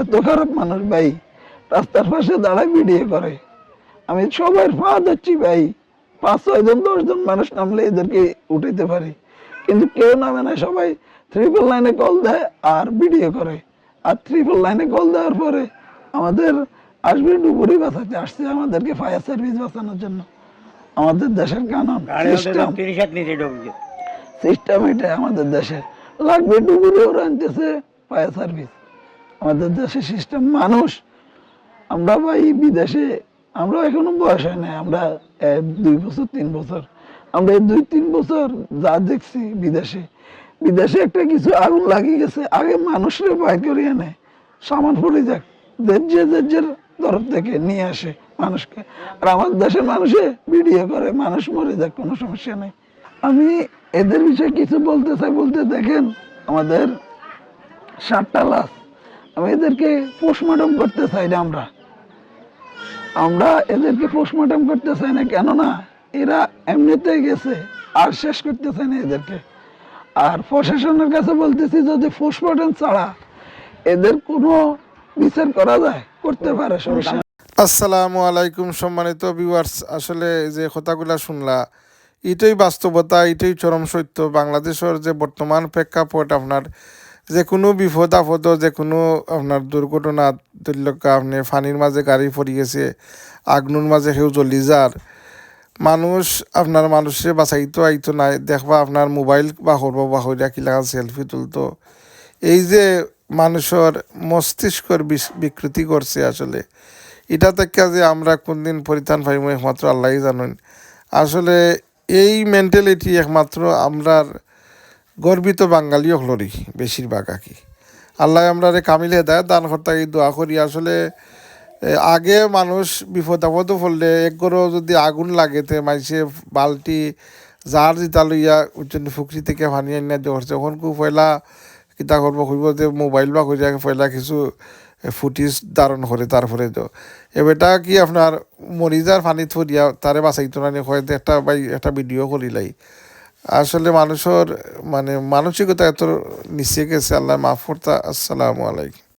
এত খারাপ মানুষ ভাই রাস্তার পাশে দাঁড়ায় ভিডিও করে। আমি সবার পা যাচ্ছি ভাই পাঁচ ছয় জন দশ জন মানুষ নামলে এদেরকে উঠাইতে পারি। কিন্তু কেউ নামে না সবাই ট্রিপল লাইনে কল দেয় আর ভিডিও করে। আর ট্রিপল লাইনে কল দেওয়ার পরে আমাদের আসবে ডুবুরি বাঁচাতে আসছে আমাদেরকে ফায়ার সার্ভিস বাঁচানোর জন্য। আমাদের দেশের কানুন সিস্টেম সিস্টেম এটা আমাদের দেশে লাগবে ডুবুরি ওরা আনতেছে ফায়ার সার্ভিস আমাদের দেশের সিস্টেম মানুষ। আমরা ভাই বিদেশে আমরা এখনও বয়স হয় না আমরা দুই বছর, তিন বছর। আমরা দুই, তিন বছর যা দেখছি বিদেশে বিদেশে একটা কিছু আগুন লাগিয়ে গেছে, আগে মানুষের বাইর করে আনে সামান পড়ে যাক যে যে তরফ থেকে নিয়ে আসে মানুষকে। আর আমার দেশের মানুষে ভিডিও করে, মানুষ মরে যাক, কোনো সমস্যা নেই। আমি এদের বিষয়ে কিছু বলতে চাই, বলতে দেখেন, আমাদের সাতটা লাশ। আমি এদেরকে পোস্টমর্টম করতে চাই না আমরা। আমরা এদেরকে পোস্টমর্টম করতে চাই না, কেননা এরা এমনিতে গেছে, আর শেষ করতে চাই না এদেরকে। আর প্রশাসনের কাছে বলতেছি, যদি পোস্টমর্টম ছাড়া এদের কোনো বিচার করা যায়, করতে পারে সমস্যা। আসসালামু আলাইকুম সম্মানিত ভিউয়ার্স আসলে যে কথাগুলা শুনলা, এটাই বাস্তবতা, এটাই চরম সত্য। বাংলাদেশের যে বর্তমান প্রেক্ষাপট, আপনার যে কোনো বিপদ আপদ যে কোনো আপনার দুর্ঘটনা দুর্লকা আপনি ফানির মাঝে গাড়ি পড়ি গেছে আগুনের মাঝে সেও জ্বলি যার মানুষ আপনার মানুষের বাঁচাইতো আইতো নাই, দেখবা আপনার মোবাইল বা করব বা হইরা কি লাগা সেলফি তুলতো। এই যে মানুষের মস্তিষ্কর বিকৃতি করছে আসলে, এটা থেকে যে আমরা কোনদিন পরিত্রাণ পাইব একমাত্র আল্লাহই জানেন আসলে এই মেন্টালিটি একমাত্র আমরার গর্বিত বাঙালি হলরি বেশিরভাগ আর কি। আল্লাহ আমরা রে কামিল হেদায়ত দান করতে এই দোয়া করি। আসলে আগে মানুষ বিপদ আপদ পড়লে এক গরো যদি আগুন লাগে, তে মাইসে বালতি, জার জিতা লইয়া উচ্চনি ফুকরি থেকে পানি আনিয়া হচ্ছে। এখন কু পয়লা কিতা করব, কইব যে মোবাইল বা কইরা পয়লা কিছু ফুটিজ ধারণ করে, তারপরে তো। এবারটা কি আপনার মরিজার পানি থরিয়া তারে বাঁচাইতো না একটা বাই একটা ভিডিও করিলাই। আসলে মানুষের মানে মানসিকতা এত নিচে গেছে আল্লাহ মাহফুরতা আসসালামু আলাইকুম।